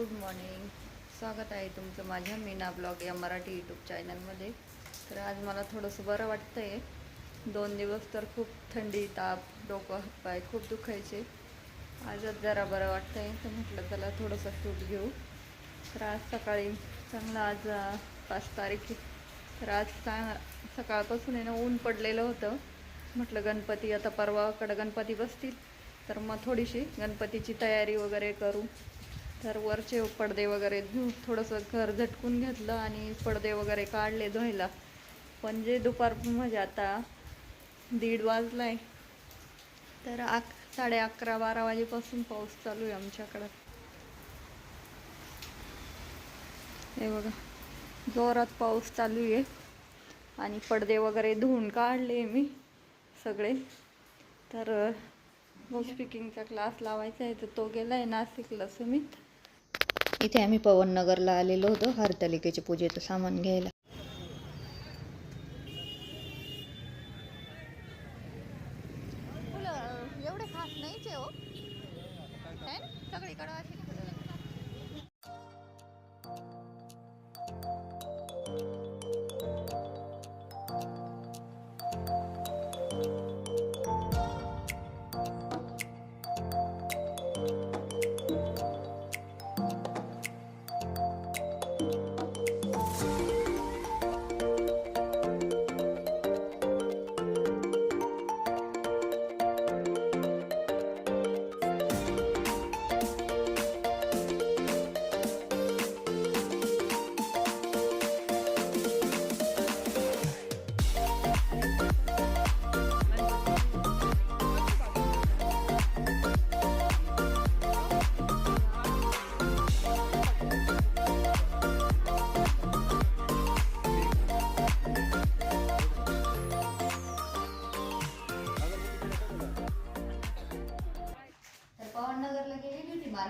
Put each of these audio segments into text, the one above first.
Good morning. स्वागत आहे तुमचं माझ्या मीना ब्लॉग या मराठी यूट्यूब चॅनलमध्ये तर आज मला थोडंसं बरं वाटतं आहे दोन दिवस तर खूप थंडी ताप डोकं पाय खूप दुखायचे. आजच जरा बरं वाटतं आहे तर म्हटलं चला थोडंसं सूट घेऊ. तर आज सकाळी चांगलं आज पाच तारीख तर आज चांग सकाळपासून आहे ना ऊन पडलेलं होतं. म्हटलं गणपती आता परवाकडं गणपती बसतील. तर मग थोडीशी गणपतीची तयारी वगैरे करू. तर वरचे पडदे वगैरे थोडंसं घर झटकून घेतलं आणि पडदे वगैरे काढले धुवायला. पण जे दुपार म्हणजे आता दीड वाजलाय तर अक साडे अकरा बारा वाजेपासून पाऊस चालू आहे आमच्याकडं. हे बघा जोरात पाऊस चालू आहे आणि पडदे वगैरे धुवून काढले मी सगळे. तर स्पीकिंगचा क्लास लावायचा आहे तर तो गेला आहे नाशिकला सुमित. इथे आम्ही पवननगरला आलेलो होतो. हरतालिकेच्या पूजेचं सामान घ्यायला. एवढे खास नाही हो. सगळीकडे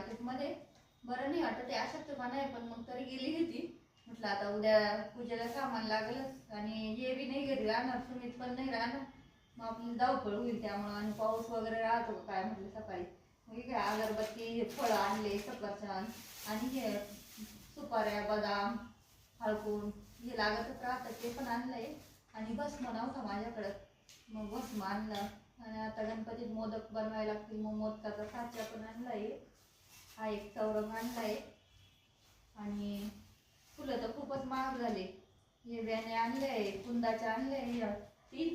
मार्केटमध्ये बरं नाही वाटत ते अशक्तपणा आहे पण मग तरी गेली होती. म्हटलं आता उद्या पूजेला सामान लागलंच आणि हे बी नाही घरी राहणार सुमित पण नाही राहणार. मग आपली धावपळ होईल त्यामुळं आणि पाऊस वगैरे राहतो काय म्हटलं सकाळी. मग इकडे अगरबत्ती हे फळं आणले सफरचंद आणि हे सुपाऱ्या बदाम हळकून हे लागतच राहतं ते पण आणलंय. आणि भस्म नव्हता माझ्याकडं. मग भस्म आणलं. आणि आता गणपतीत मोदक बनवायला लागतील मग मोदकाचा साचा पण आणलाय. हा एक चौरंग आहे. आणि फुलं तर खूपच महाग झाले. हे व्याने आणले कुंदाच्या आणले हे तीन.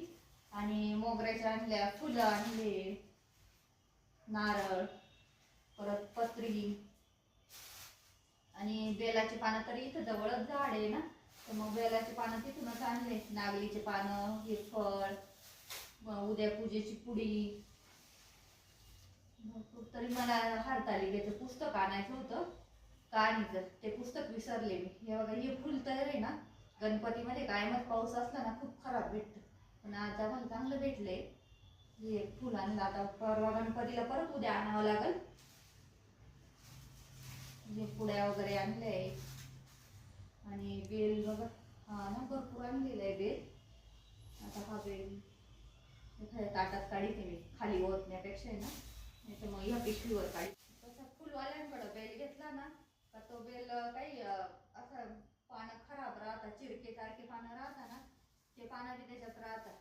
आणि मोगऱ्याच्या आणल्या फुलं आणले नारळ परत पत्री. आणि बेलाची पानं तरी इथं जवळच झाड आहे ना? तर मग बेलाची पानं तिथूनच आणले. नागलीचे पानं हे फळ मग उद्या पूजेची पुडी. भरपूर तरी मला हरतालिकेचं पुस्तक आणायचं होतं. कहाणीचं ते पुस्तक विसरले मी. हे बघा हे फुल तर आहे ना. गणपतीमध्ये कायमच पाऊस असला ना खूप खराब भेटतं. पण आज आम्हाला चांगलं भेटलंय. हे फुल आणलं. आता परवा गणपतीला परत उद्या आणावं लागल. हे पुड्या वगैरे आणले आणि बेल बघा. हा ना भरपूर आणलेलं आहे बेल. आता हा बेल. ताटात काढीते मी. खाली ओतण्यापेक्षा आहे ना. नाही तर मग ह्या पिशवीवर काढी. तसा फुलवाल्यांकडं बेल घेतला ना का तो बेल काही असं पानं खराब राहतात चिरके सारखे पानं राहतात ना ते पानं बी त्याच्यात राहतात.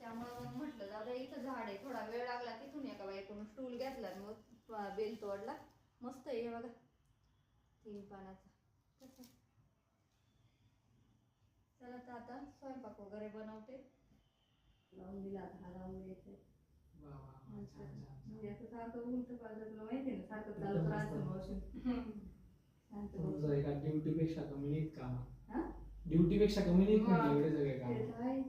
त्यामुळं मग म्हटलं दादा इथं झाड आहे थोडा वेळ लागला तिथून एका बाईकडून स्टूल घेतला मग बेल तोडला. मस्त आहे हे बघा तीन पानाचा. चला तर आता स्वयंपाक वगैरे बनवते. लावून दिला आता हा लावून द्यायचा म्हणजे असं सारखं उलट पालट तुला माहिती आहे ना सारखं चालूच राहतं motion. शांत बस. तुमचं एका ड्युटी पेक्षा कमी नाहीत काम हा? ड्युटी पेक्षा कमी नाहीत. म्हणजे एवढे सगळे काम.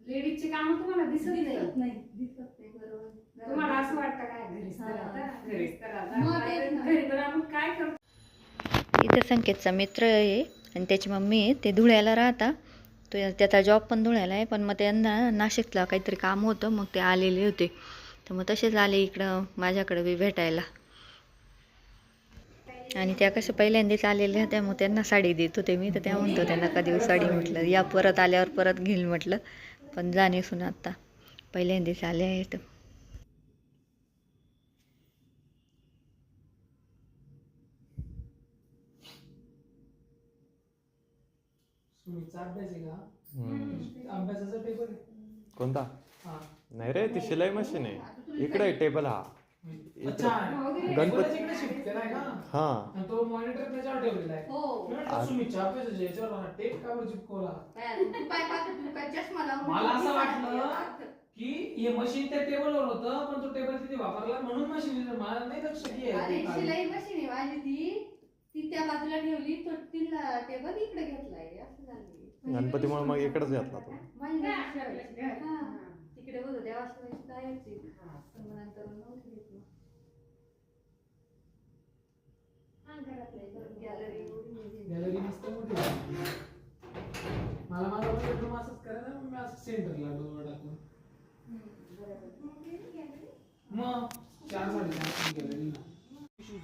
लेडीजची काम तुम्हाला दिसत नाही दिसत नाही बरोबर तुम्हाला असं वाटतं काय घरीच तर हा. आता घरीच तर मग आता तेच ना. घरी तर आपण काय करतो इथं संकेतचा मित्र आहे आणि त्याची मम्मी आहे ते धुळ्याला राहता तो त्याचा जॉब पण धुळ्याला आहे पण मग त्यांना नाशिकला काहीतरी काम होतं मग ते आलेले होते. तर मग तसेच आले इकडं माझ्याकडे बी भेटायला. आणि त्या कशा पहिल्यांदाच आलेल्या होत्या मग त्यांना साडी देत होते मी. तर त्या म्हणतो त्यांना कधी साडी म्हटलं या परत आल्यावर परत घेईल म्हटलं. पण जाणे सुन आत्ता पहिल्यांदाच आले आहेत. सुमितचा अभ्यास आहे का? हम्म. अभ्यासाचा पेपर आहे. कोणता? हा. नाही रे ती शिलाई मशीन आहे. इकडे आहे टेबल हा. अच्छा. गणपती- गणपती इकडे शिफ्ट केलाय का? हा. आणि तो मॉनिटर त्याच्यावर ठेवलेला आहे. हो. मी म्हटलं, सुमितच्या अभ्यासाच्या याच्यावर हा टेप का बरं चिपकवला? मला असं वाटलं की हे मशीन त्या टेबलवर होतं पण तो टेबल तिथे वापरला म्हणून मशीन मला नाही लक्ष की अरे आहे. शिलाई मशीन आहे माझी ती. ती त्या बाजूला ठेवली तो तिला टेबल इकडे घेतलाय असं झालं. गणपतीमुळे मग इकडेच घेतला तो? हा. तिकडे बघ देवाशिवाय जायची पण मग नंतर नव्हती गॅलरी गॅलरी मस्त मोठी आहे. मला माझा बेडरूम असंच करायला मग मी असं सेंटरला डोर टाकून. मग चार साडेचार गॅलरी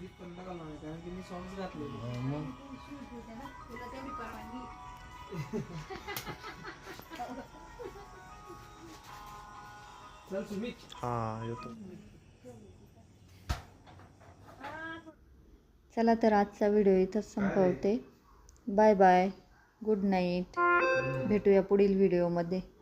नाही कारण की मी मग? सुमित. हा येतो. चला तर आजचा व्हिडिओ इथंच संपवते. Bye bye. Good night. भेटूया पुढील व्हिडिओमध्ये.